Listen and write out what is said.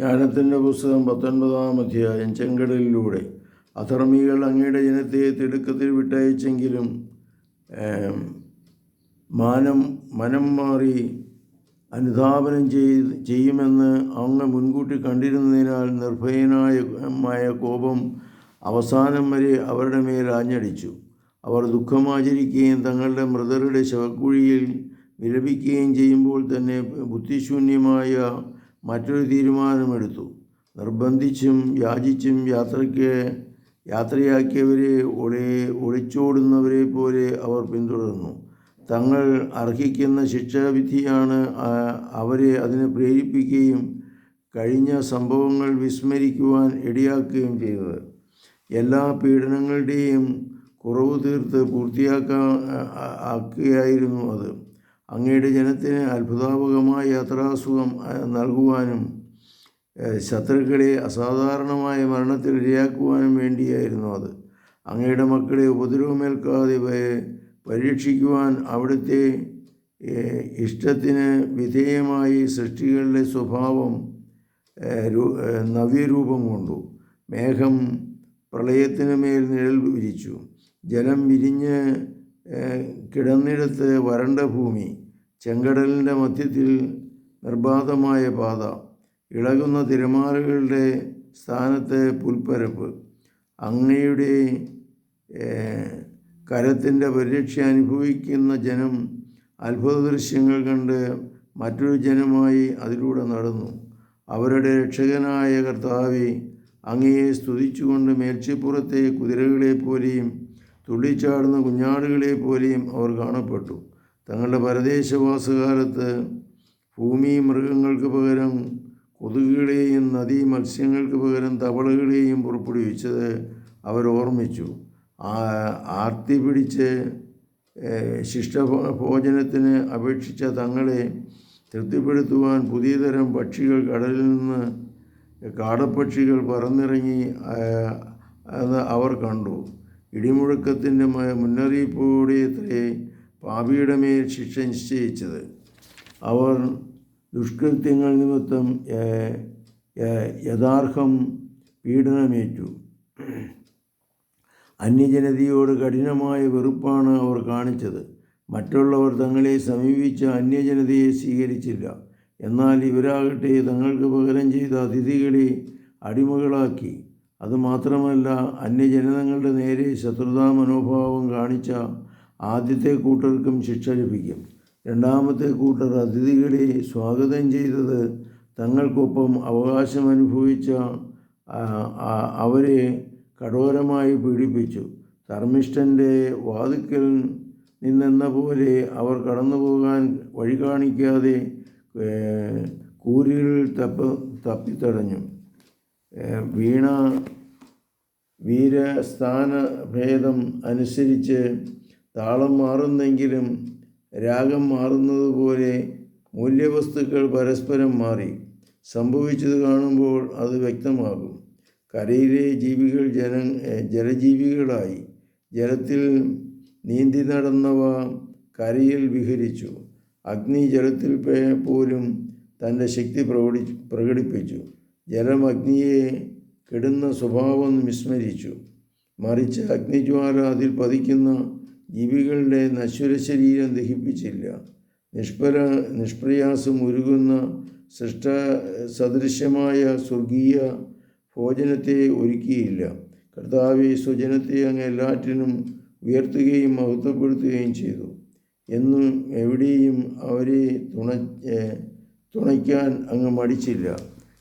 ജ്ഞാനത്തിന്റെ പുസ്തകം പത്തൊൻപതാം അധ്യായം ചെങ്കടലിലൂടെ. അധർമ്മികൾ അങ്ങയുടെ ജനത്തെ തിടുക്കത്തിൽ വിട്ടയച്ചെങ്കിലും മാനം മനം മാറി അനുധാപനം ചെയ്ത് ചെയ്യുമെന്ന് അങ്ങ് മുൻകൂട്ടി കണ്ടിരുന്നതിനാൽ നിർഭയനായ കോപം അവസാനം വരെ അവരുടെ മേൽ ആഞ്ഞടിച്ചു. അവർ ദുഃഖമാചരിക്കുകയും തങ്ങളുടെ മൃതരുടെ ശവക്കുഴിയിൽ വിലപിക്കുകയും ചെയ്യുമ്പോൾ തന്നെ ബുദ്ധിശൂന്യമായ മറ്റൊരു തീരുമാനമെടുത്തു. നിർബന്ധിച്ചും യാചിച്ചും യാത്രയ്ക്ക് യാത്രയാക്കിയവരെ ഒളി ഒളിച്ചോടുന്നവരെ പോലെ അവർ പിന്തുടർന്നു. തങ്ങൾ അർഹിക്കുന്ന ശിക്ഷാവിധിയാണ് അവരെ അതിന് പ്രേരിപ്പിക്കുകയും കഴിഞ്ഞ സംഭവങ്ങൾ വിസ്മരിക്കുവാൻ ഇടയാക്കുകയും ചെയ്തത്. എല്ലാ പീഡനങ്ങളുടെയും കുറവ് തീർത്ത് പൂർത്തിയാക്കാ ആക്കുകയായിരുന്നു അത്. അങ്ങയുടെ ജനത്തിന് അത്ഭുതാപകമായ യാത്രാസുഖം നൽകുവാനും ശത്രുക്കളെ അസാധാരണമായ മരണത്തിൽ ഇരയാക്കുവാനും വേണ്ടിയായിരുന്നു അത്. അങ്ങയുടെ മക്കളെ ഉപദ്രവമേൽക്കാതെ പരീക്ഷിക്കുവാൻ അവിടുത്തെ ഇഷ്ടത്തിന് വിധേയമായി സൃഷ്ടികളുടെ സ്വഭാവം നവ്യരൂപം കൊണ്ടു. മേഘം പ്രളയത്തിന് മേൽ നിഴൽ വിരിച്ചു. ജലം വിരിഞ്ഞ് കിടന്നിടത്ത് വരണ്ട ഭൂമി ചെങ്കടലിന്റെ മധ്യത്തിൽ നിർബാധമായ പാത ഇളകുന്ന തിരമാലകളുടെ സ്ഥാനത്ത് പുൽപ്പരപ്പ് അങ്ങയുടെ കരത്തിന്റെ പരിരക്ഷ അനുഭവിക്കുന്ന ജനം അത്ഭുത ദൃശ്യങ്ങൾ കണ്ട് മറ്റൊരു ജനമായി അതിലൂടെ നടന്നു. അവരുടെ രക്ഷകനായ കർത്താവെ അങ്ങയെ സ്തുതിച്ചുകൊണ്ട് മേൽച്ചിപ്പുറത്തെ കുതിരകളെ പോലെയും തുള്ളിച്ചാടുന്ന കുഞ്ഞാടുകളെ പോലെയും അവർ കാണപ്പെട്ടു. തങ്ങളുടെ പരദേശവാസകാലത്ത് ഭൂമി മൃഗങ്ങൾക്ക് പകരം കൊതുകുകളെയും നദീ മത്സ്യങ്ങൾക്ക് പകരം തവളകളെയും പുറപ്പെടുവിച്ചത് അവർ ഓർമ്മിച്ചു. ആർത്തി പിടിച്ച് ശിഷ്ട ഭോജനത്തിന് അപേക്ഷിച്ച തങ്ങളെ തൃപ്തിപ്പെടുത്തുവാൻ പുതിയ തരം പക്ഷികൾ കടലിൽ നിന്ന് കാടപ്പക്ഷികൾ പറന്നിറങ്ങി അവർ കണ്ടു. ഇടിമുഴക്കത്തിന്റെ മുന്നറിയിപ്പോടെ അത്രേ പാപിയുടെ മേൽ ശിക്ഷ നിശ്ചയിച്ചത്. അവർ ദുഷ്കൃത്യങ്ങൾ നിമിത്തം യഥാർത്ഥം പീഡനമേറ്റു. അന്യജനതയോട് കഠിനമായ വെറുപ്പാണ് അവർ കാണിച്ചത്. മറ്റുള്ളവർ തങ്ങളെ സമീപിച്ച അന്യജനതയെ സ്വീകരിച്ചില്ല. എന്നാൽ ഇവരാകട്ടെ തങ്ങൾക്ക് പകരം ചെയ്ത അതിഥികളെ അടിമകളാക്കി. അതുമാത്രമല്ല അന്യജനതങ്ങളുടെ നേരെ ശത്രുതാ മനോഭാവം കാണിച്ച ആദ്യത്തെ കൂട്ടർക്കും ശിക്ഷ ലഭിക്കും. രണ്ടാമത്തെ കൂട്ടർ അതിഥികളെ സ്വാഗതം ചെയ്തത് തങ്ങൾക്കൊപ്പം അവകാശം അനുഭവിച്ച അവരെ കഠോരമായി പീഡിപ്പിച്ചു. ധർമ്മിഷ്ഠന്റെ വാതുക്കൽ നിന്നെന്ന പോലെ അവർ കടന്നു പോകാൻ വഴി കാണിക്കാതെ കൂരിൽ തപ്പ തപ്പിത്തടഞ്ഞു. വീണ വീരസ്ഥാന ഭേദം അനുസരിച്ച് താളം മാറുന്നെങ്കിലും രാഗം മാറുന്നതുപോലെ മൂല്യവസ്തുക്കൾ പരസ്പരം മാറി സംഭവിച്ചത് കാണുമ്പോൾ അത് വ്യക്തമാകും. കരയിലെ ജീവികൾ ജന ജലജീവികളായി. ജലത്തിൽ നീന്തി നടന്നവ കരയിൽ വിഹരിച്ചു. അഗ്നി ജലത്തിൽ പോലും തന്റെ ശക്തി പ്രകടി പ്രകടിപ്പിച്ചു. ജലം അഗ്നിയെ കെടുന്ന സ്വഭാവം വിസ്മരിച്ചു. മറിച്ച് അഗ്നിജ്വാല അതിൽ പതിക്കുന്ന ജീവികളുടെ നശ്വര ശരീരം ദഹിപ്പിച്ചില്ല. നിഷ്പര നിഷ്പ്രയാസം ഉരുകുന്ന സൃഷ്ട സദൃശ്യമായ സ്വർഗീയ ഭോജനത്തെ ഒരുക്കിയില്ല. കർത്താവെ സ്വജനത്തെ അങ്ങ് എല്ലാറ്റിനും ഉയർത്തുകയും മഹത്വപ്പെടുത്തുകയും ചെയ്തു. എന്നും എവിടെയും അവരെ തുണ തുണയ്ക്കാൻ അങ്ങ് മടിച്ചില്ല.